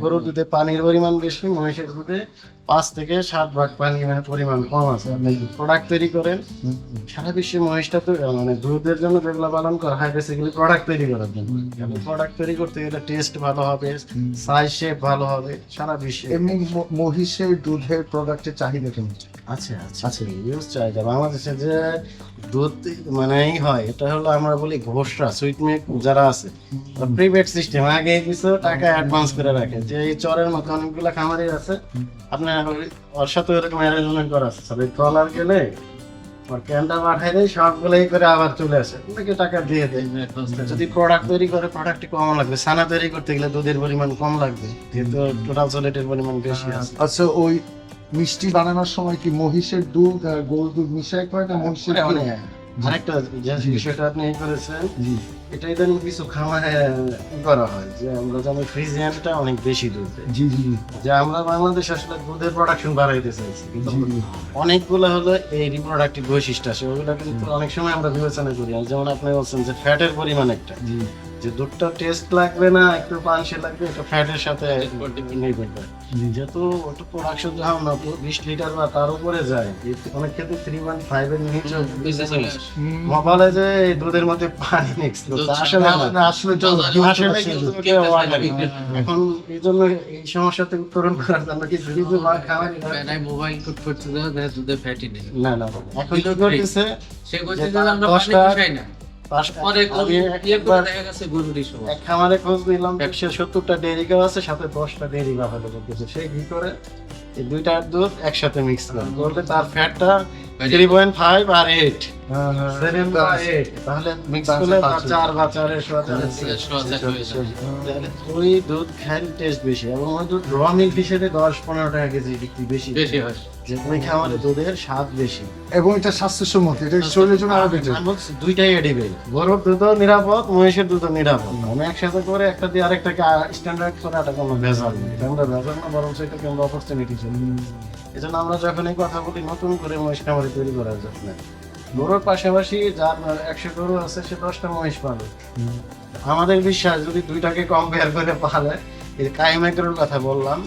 গরুর দুধে পানির পরিমাণ বেশি মহিষের দুধে পাঁচ থেকে সাত ভাগ পানি মানে পরিমাণ কম আছে। আপনি প্রোডাক্ট তৈরি করেন সারা বিশ্বে মহিষটা তো মানে দুধের জন্য যেগুলো পালন করা হয় বেসিক্যালি প্রোডাক্ট তৈরি করার জন্য। প্রোডাক্ট তৈরি করতে গেলে টেস্ট ভালো হবে সাইজ শেপ ভালো হবে সারা বিশ্বে। এমনি মহিষের দুধের প্রোডাক্টের চাহিদা কেমন? আচ্ছা আচ্ছা ইউজ চাহিদা। বাংলাদেশে যে দুধ মানে হয় এটা হলো আমরা বলি ঘোষরা সুইট মিল্ক যারা আছে প্রিপেড সিস্টেম আগে কিছু টাকা অ্যাডভান্স করে রাখে। যে এই চরের মতো অনেকগুলো খামারি আছে আপনার ওর সাথে ওরকম অ্যারেঞ্জমেন্ট করা আছে। ট্রলার গেলে ওর ক্যানটা পাঠাই দেয় সবগুলো এই করে আবার চলে আসে। ওনাকে টাকা দিয়ে দেয় যদি প্রোডাক্ট তৈরি করে প্রোডাক্ট কম লাগবে। সানা তৈরি করতে গেলে দুধের পরিমাণ কম লাগবে যেহেতু টোটাল সলিডের পরিমাণ বেশি আছে। আচ্ছা ওই মিষ্টি বানানোর সময় কি মহিষের দুধ আর গরুর দুধ মিশাই করে না? মহিষের আরেকটা যে বিষয়টা আপনি করেছেন এটা ইদানিং কিছু খামারে করা হয় যে আমরা জানি ফ্রিজিয়ানটা অনেক বেশি দুধ জি জি যে আমরা বাংলাদেশ আসলে দুধের প্রোডাকশন বাড়াইতে চাইছি কিন্তু অনেকগুলো হলো এই রিপ্রোডাক্টিভ বৈশিষ্ট্য আছে ওগুলো কিন্তু অনেক সময় আমরা বিবেচনা করি। আর যেমন আপনি বলছেন যে ফ্যাটের পরিমাণ একটা। জি। যে দুধটা টেস্ট লাগবে না একটু পানসে লাগবে এটা ফ্যাটের সাথে নির্ভর করে যেহেতু ওটা প্রোডাকশন যখন না বিশ লিটার বা তার উপরে যায় অনেক ক্ষেত্রে থ্রি পয়েন্ট ফাইভ এর নিচে বলে যে এই দুধের মধ্যে পানি মিক্স আসলে আসলে আসলে। এখন এই জন্য এই সমস্যা থেকে উত্তরণ করার জন্য কিছু মা- খামারি মোবাইল কুট করতে দাও দেখা দুধে ফ্যাটি নেই। না না এখন কি করতেছে? সে করতে আমরা পানি মিশাই না। ইয়ে খামারে খোঁজ নিলাম। একশো সত্তরটা ডেয়ারি গাও আছে সাথে দশটা ডেয়ারি গাও হলো সে কি করে? এই দুইটার দুধ একসাথে মিক্স করে। করলে তার ফ্যাটটা থ্রি পয়েন্ট ফাইভ আর এইট হ্যাঁ, হ্যাঁ। তাহলে মিক্স করলে চার বা চারের চার হয়ে ওই দুধ খাই টেস্ট বেশি এবং ওই দুধ র মিল্ক হিসেবে দশ পনেরো টাকা কেজি বিক্রি বেশি। বেশি হয়। যে ওই খামারে দুধের স্বাদ বেশি। এবং এটা স্বাস্থ্যসম্মত এটা শরীরের জন্য আরও বেটার দুইটাই এডিবেল গরুর দুধও নিরাপদ মহিষের দুধও নিরাপদ। আমি একসাথে করে একটা দিয়ে আরেকটাকে স্ট্যান্ডার্ড করে এটা কোনো ভেজাল নেই। আমরা ভেজাল না বরং সেটাকে আমরা অপরচুনিটি চলি এই জন্য আমরা যখন এই কথা বলি নতুন করে মহিষ খামারি তৈরি করার জন্য গরুর পাশাপাশি যার একশো গরু আছে সে দশটা মহিষ পাবে। আমাদের বিশ্বাস যদি দুইটাকে কম্পেয়ার করে পালে এই কাইমেকের কথা বললাম।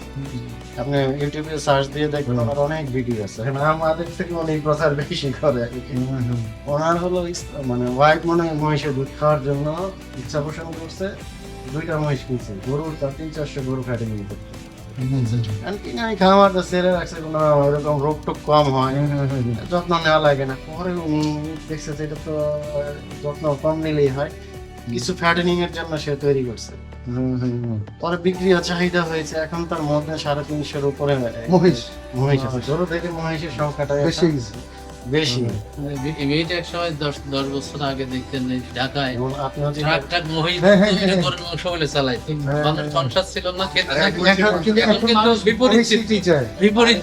আপনি ইউটিউবে সার্চ দিয়ে দেখবেন আমার অনেক ভিডিও আছে। আমাদের থেকে অনেক প্রচার বেশি করে ওনার হলো মানে ওয়াইফ মনে হয় মহিষের দুধ খাওয়ার জন্য ইচ্ছা পোষণ করছে দুইটা মহিষ কিনছে। গরুর তার তিন চারশো গরু খাটে নিয়ে করতে কারণ কি খামার তো সেরে রাখছে কোনো ওরকম রোগ টোক কম হয়। যত্ন নেওয়া লাগে না। পরে দেখছে যে এটা তো যত্ন কম নিলেই হয়। কিছু ফ্যাটেনিং এর জন্য সে তৈরি করছে। পরে বিক্রি চাহিদা হয়েছে। এখন তার মধ্যে সাড়ে তিনশোর উপরে মহিষ। মহিষ আছে। দেখে থেকে মহিষের সংখ্যাটা বেশি বেশি। এক সময় দশ দশ বছর আগে দেখতেন ঢাকায়। ট্রাক ট্রাক মাংস বলে চালাইতো মানুষ। সংসার ছিল না খেতে এখন কিন্তু বিপরীত। বিপরীত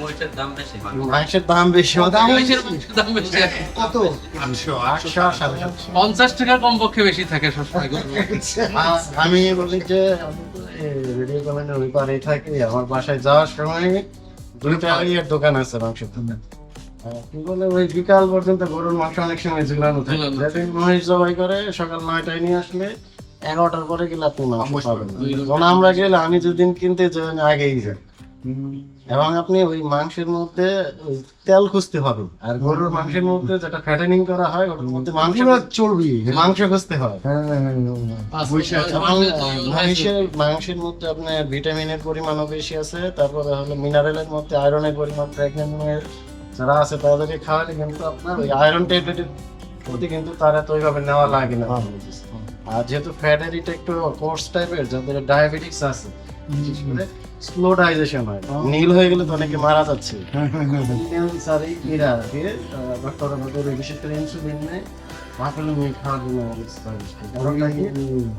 মহিষের দাম বেশি মাংসের দাম বেশি দাম মাংসের দাম বেশি। কত। পঞ্চাশ টাকা কমপক্ষে বেশি থাকে সবসময় আমি বলি যে রেডিও কমেন্টের ওই পারেই থাকি আমার বাসায় যাওয়ার সময় দুইটা দোকান আছে মাংসের দোকান। বলে ওই বিকাল পর্যন্ত গরুর মাংস অনেক সময় ঝুলানো থাকে। যেদিন মহিষ জবাই করে সকাল নয়টায় নিয়ে আসলে এগারোটার পরে গেলে আপনি মাংস পাবেন। যখন আমরা গেলে আমি যেদিন কিনতে যাই আমি আগেই যাই। এবং আপনি ওই মাংসের মধ্যে তেল খুঁজতে হবে। আর গরুর মাংসের মধ্যে যেটা ফ্যাটেনিং করা হয় ওটার মধ্যে মাংস চর্বি। মাংস খুঁজতে হয়। হ্যাঁ, হ্যাঁ, হ্যাঁ, হ্যাঁ। মাংসের মধ্যে আপনার ভিটামিনের পরিমাণও বেশি আছে। তারপরে হলো মিনারেলের মধ্যে আয়রনের পরিমাণ প্রেগনেন্ট যারা আছে তাদেরকে খাওয়ালে কিন্তু আপনার ওই আয়রন ট্যাবলেটের প্রতি কিন্তু তারা তো ওইভাবে নেওয়া লাগে না। আর যেহেতু ফ্যাটের এটা একটু কোর্স টাইপের যাদের ডায়াবেটিক্স আছে স্লো ডাইজেশন হয়। নীল হয়ে গেলে তো অনেকে মারা যাচ্ছে। হ্যাঁ, হ্যাঁ, হ্যাঁ, হ্যাঁ। সারি দিয়ে বিশেষ করে ইনসুলিন নেয়।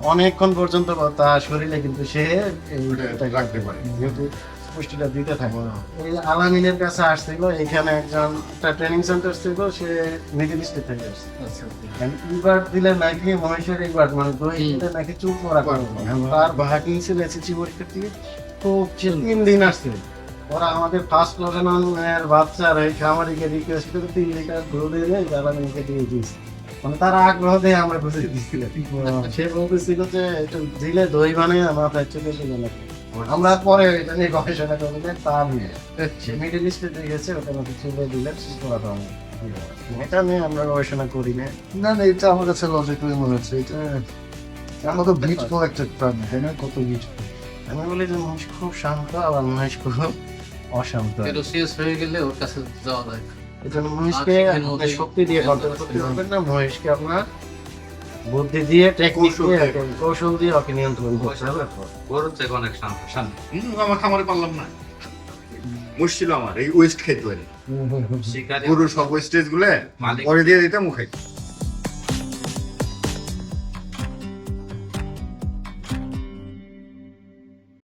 অনেকক্ষণ পর্যন্ত তার শরীরে কিন্তু সে রাখতে পারে। যেহেতু পুষ্টিটা দিতে থাকে এই আলামিনের কাছে আসছিল এখানে একজন একটা ট্রেনিং সেন্টার ছিল সে মিডিল ইস্টে থেকে আসছে। ইবার দিলে নাকি মহেশের ইবার মানে দই দিলে নাকি চুপ করা তার ভাগিন ছিল এসেছি পরীক্ষা থেকে খুব তিন দিন আসছে। ওরা আমাদের ফার্স্ট প্রজননের বাচ্চার এই খামারিকে রিকোয়েস্ট করে তিন লিটার দুধ এনে আলামিনকে দিয়ে দিয়েছে। মানে তার আগ্রহ দিয়ে আমরা বুঝে দিচ্ছিলাম সে বলতেছিল যে একটু দিলে দই বানিয়ে আমরা আপনার চলে নাকি? আমরা পরে এটা নিয়ে গবেষণা করলে তা নিয়ে মিডিল ইস্টে দিয়ে গেছে ওটা মধ্যে চলে দিলে করা এটা নিয়ে আমরা গবেষণা করি না। না না এটা আমার কাছে লজিক্যালি মনে হচ্ছে এটা আমরা তো বিট কালেক্টেড প্রাণী তাই না? কত বিট আমি বলি যে মহিষ খুব শান্ত আবার মহিষ খুব অশান্ত। ফেরোসিয়াস হয়ে গেলে ওর কাছে যাওয়া যায়। এটা আচ্ছা, ওদের- শক্তি দিয়ে করতে পারবেন না মহিষকে আপনার বুদ্ধি দিয়ে টেকনিক দিয়ে দিয়ে। কৌশল দিয়ে ওকে নিয়ন্ত্রণ করতে হবে। গরুর থেকে অনেক শান্ত আমার খামারে পারলাম না। মুশকিল আমার এই ওয়েস্ট খেতে পারি। গরুর সব ওয়েস্টেজগুলো পরে দিয়ে দিতে মুখে খাইতো।